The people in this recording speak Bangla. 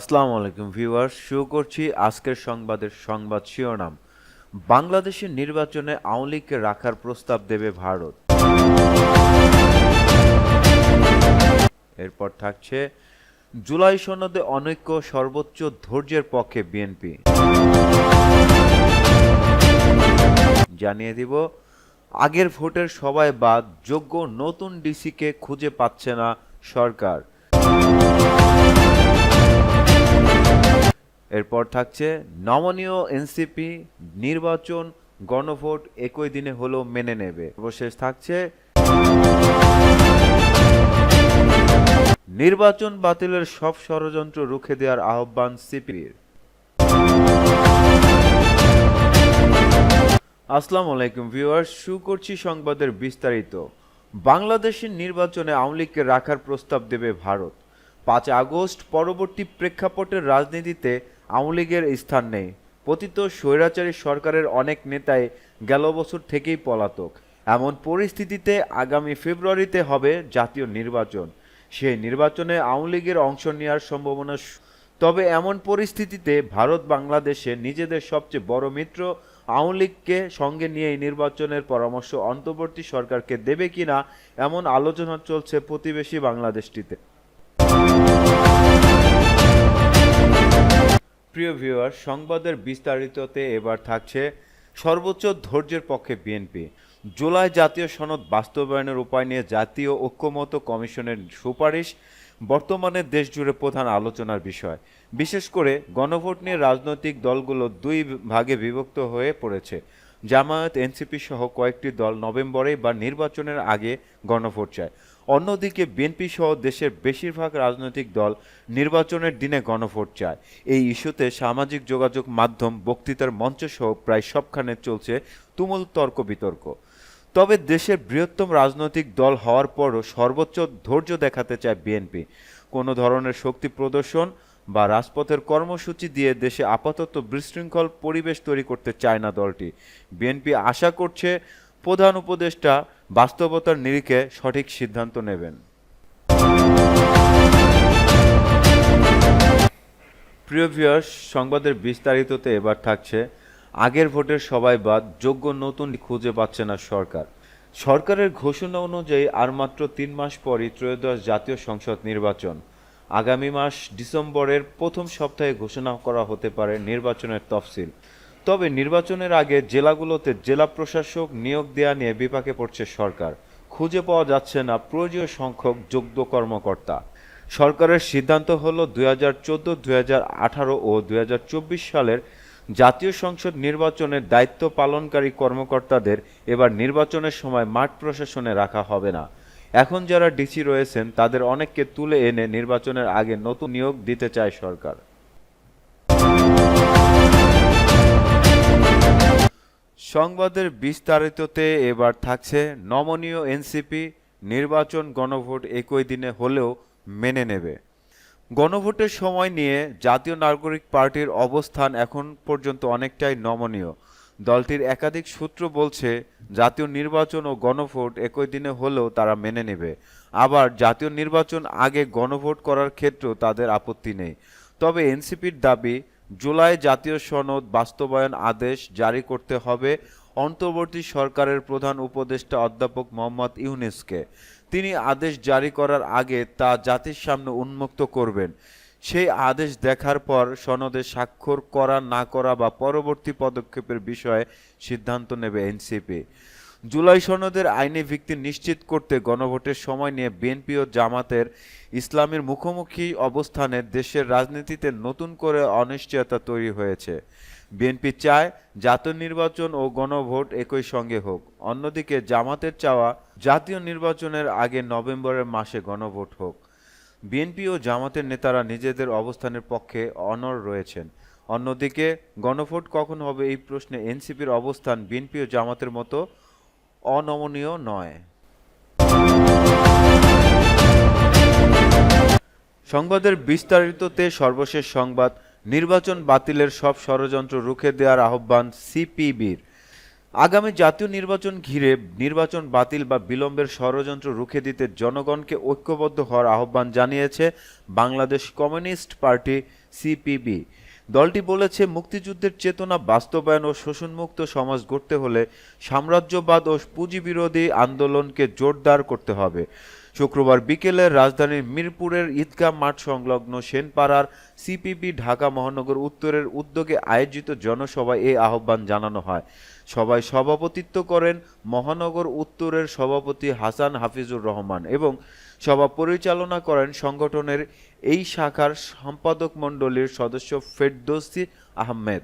আসসালামু আলাইকুম ভিউয়ার্স, শুরু করছি আজকের সংবাদের সংবাদ শিরোনাম। বাংলাদেশের নির্বাচনে আওয়ামী লীগকে রাখার প্রস্তাব দেবে ভারত। এরপর থাকছে, জুলাই সনদে অনৈক্য সর্বোচ্চ ধৈর্যের পক্ষে বিএনপি। জানিয়ে দিব, আগের ভোটের সবাই বাদ, যোগ্য নতুন ডিসিকে খুঁজে পাচ্ছে না সরকার। এরপর থাকছে নমনীয় এনসিপি নির্বাচন গণভোট একই দিনে হলেও মেনে নেবে। সর্বশেষ থাকছে নির্বাচন বাতিলের সব ষড়যন্ত্র রুখে দেওয়ার আহ্বান সিপির আসসালামু আলাইকুম ভিউয়ার্স শুরু করছি সংবাদের বিস্তারিত। বাংলাদেশের নির্বাচনে আওয়ামী লীগকে রাখার প্রস্তাব দেবে ভারত। পাঁচ আগস্ট পরবর্তী প্রেক্ষাপটের রাজনীতিতে আওয়ামী লীগের স্থান নেই। পতিত স্বৈরাচারী সরকারের অনেক নেতাই গেল বছর থেকেই পলাতক। এমন পরিস্থিতিতে আগামী ফেব্রুয়ারিতে হবে জাতীয় নির্বাচন। সেই নির্বাচনে আওয়ামী লীগের অংশ নেওয়ার সম্ভাবনা তবে এমন পরিস্থিতিতে ভারত বাংলাদেশে নিজেদের সবচেয়ে বড় মিত্র আওয়ামী লীগকে সঙ্গে নিয়ে এই নির্বাচনের পরামর্শ অন্তর্বর্তী সরকারকে দেবে কিনা এমন আলোচনা চলছে প্রতিবেশী বাংলাদেশটিতে। প্রিয় ভিউয়ার সংবাদের বিস্তারিততে এবার থাকছে সর্বোচ্চ ধৈর্যের পক্ষে বিএনপি জুলাই জাতীয় সনদ বাস্তবায়নের উপায় নিয়ে জাতীয় ঐক্যমত কমিশনের সুপারিশ, বর্তমানে দেশ জুড়ে প্রধান আলোচনার বিষয়। বিশেষ করে গণভোট নিয়ে রাজনৈতিক দলগুলো দুই ভাগে বিভক্ত হয়ে পড়েছে। জামায়াত এনসিপি সহ কয়েকটি দল নভেম্বরে বা নির্বাচনের আগে গণভোট চায়। অন্যদিকে বিএনপি সহ দেশের বেশিরভাগ রাজনৈতিক দল নির্বাচনের দিনে গণভোট চায়। এই ইস্যুতে সামাজিক যোগাযোগ মাধ্যম, বক্তৃতার মঞ্চ সহ প্রায় সবখানে চলছে তুমুল তর্ক বিতর্ক তবে দেশের বৃহত্তম রাজনৈতিক দল হওয়ার পরও সর্বোচ্চ ধৈর্য দেখাতে চায় বিএনপি কোনো ধরনের শক্তি প্রদর্শন বা রাজপথের কর্মসূচি দিয়ে দেশে আপাতত বিশৃঙ্খল পরিবেশ তৈরি করতে চায় না দলটি। বিএনপি আশা করছে প্রধান উপদেষ্টা বাস্তবতার নিরিখে সঠিক সিদ্ধান্ত নেবেন। প্রিয় ভিউয়ার্স, সংবাদের বিস্তারিততে এবার থাকছে, আগের ভোটের সবাই বাদ, যোগ্য নতুন খুঁজে পাচ্ছে না সরকার। সরকারের ঘোষণা অনুযায়ী আর মাত্র তিন মাস পরই ত্রয়োদশ জাতীয় সংসদ নির্বাচন। আগামী মাস ডিসেম্বরের প্রথম সপ্তাহে ঘোষণা করা হতে পারে নির্বাচনের তফসিল। তবে নির্বাচনের আগে জেলাগুলোতে জেলা প্রশাসক নিয়োগ দেওয়া নিয়ে বিপাকে পড়ছে সরকার। খুঁজে পাওয়া যাচ্ছে না প্রয়োজনীয় সংখ্যক যোগ্য কর্মকর্তা। সরকারের সিদ্ধান্ত হলো দুই হাজার চোদ্দ, দুই হাজার আঠারো ও দুই হাজার চব্বিশ সালের জাতীয় সংসদ নির্বাচনের দায়িত্ব পালনকারী কর্মকর্তাদের এবার নির্বাচনের সময় মাঠ প্রশাসনে রাখা হবে না। এখন যারা ডিসি রয়েছেন, তাদের অনেককে তুলে এনে নির্বাচনের আগে নতুন নিয়োগ দিতে চায় সরকার। সংবাদের বিস্তারিততে এবার থাকছে, নমনীয় এনসিপি নির্বাচন গণভোট একই দিনে হলেও মেনে নেবে। গণভোটের সময় নিয়ে জাতীয় নাগরিক পার্টির অবস্থান এখন পর্যন্ত অনেকটাই নমনীয়। দলটির একাধিক সূত্র বলছে, জাতীয় নির্বাচন ও গণভোট একই দিনে হলেও তারা মেনে নেবে। আবার জাতীয় নির্বাচন আগে গণভোট করার ক্ষেত্রেও তাদের আপত্তি নেই। তবে এনসিপির দাবি, জুলাই জাতীয় সনদ বাস্তবায়ন আদেশ জারি করতে হবে অন্তর্বর্তী সরকারের প্রধান উপদেষ্টা অধ্যাপক মোহাম্মদ ইউনেসকে। তিনি আদেশ জারি করার আগে তা জাতির সামনে উন্মুক্ত করবেন। সেই আদেশ দেখার পর সনদে স্বাক্ষর করা, না করা বা পরবর্তী পদক্ষেপের বিষয়ে সিদ্ধান্ত নেবে এনসিপি। জুলাই সনদের আইনি ভিত্তি নিশ্চিত করতে গণভোটের সময় নিয়ে বিএনপি ও জামাতের ইসলামের মুখোমুখি অবস্থানে দেশের রাজনীতিতে নতুন করে অনিশ্চয়তা তৈরি হয়েছে। বিএনপি চায় জাতীয় নির্বাচন ও গণভোট একই সঙ্গে হোক। অন্যদিকে জামাতের চাওয়া জাতীয় নির্বাচনের আগে নভেম্বরের মাসে গণভোট হোক। বিএনপি ও জামাতের নেতারা নিজেদের অবস্থানের পক্ষে অনড় রয়েছেন। অন্যদিকে, গণভোট কখন হবে এই প্রশ্নে এনসিপির অবস্থান বিএনপি ও জামাতের মতো অনমনীয় নয়। সংবাদের বিস্তারিততে সর্বশেষ সংবাদ, নির্বাচন বাতিলের সব ষড়যন্ত্র রুখে দেওয়ার আহ্বান সিপিবির। আগামী জাতীয় নির্বাচন ঘিরে নির্বাচন বাতিল বা বিলম্বের ষড়যন্ত্র রুখে দিতে জনগণকে ঐক্যবদ্ধ হওয়ার আহ্বান জানিয়েছে বাংলাদেশ কমিউনিস্ট পার্টি সিপিবি। দলটি বলেছে, মুক্তিযুদ্ধের চেতনা বাস্তবায়ন ও শোষণমুক্ত সমাজ গড়তে হলে সাম্রাজ্যবাদ ও পুঁজিবিরোধী আন্দোলনকে জোরদার করতে হবে। শুক্রবার বিকেলে রাজধানীর মিরপুরের ঈদগাহ মাঠ সংলগ্ন সেনপাড়ার সিপিবি ঢাকা মহানগর উত্তরের উদ্যোগে আয়োজিত জনসভায় এই আহ্বান জানানো হয়। সভায় সভাপতিত্ব করেন মহানগর উত্তরের সভাপতি হাসান হাফিজুর রহমান এবং সভা পরিচালনা করেন সংগঠনের এই শাখার সম্পাদক মণ্ডলীর সদস্য ফেরদৌসি আহমেদ।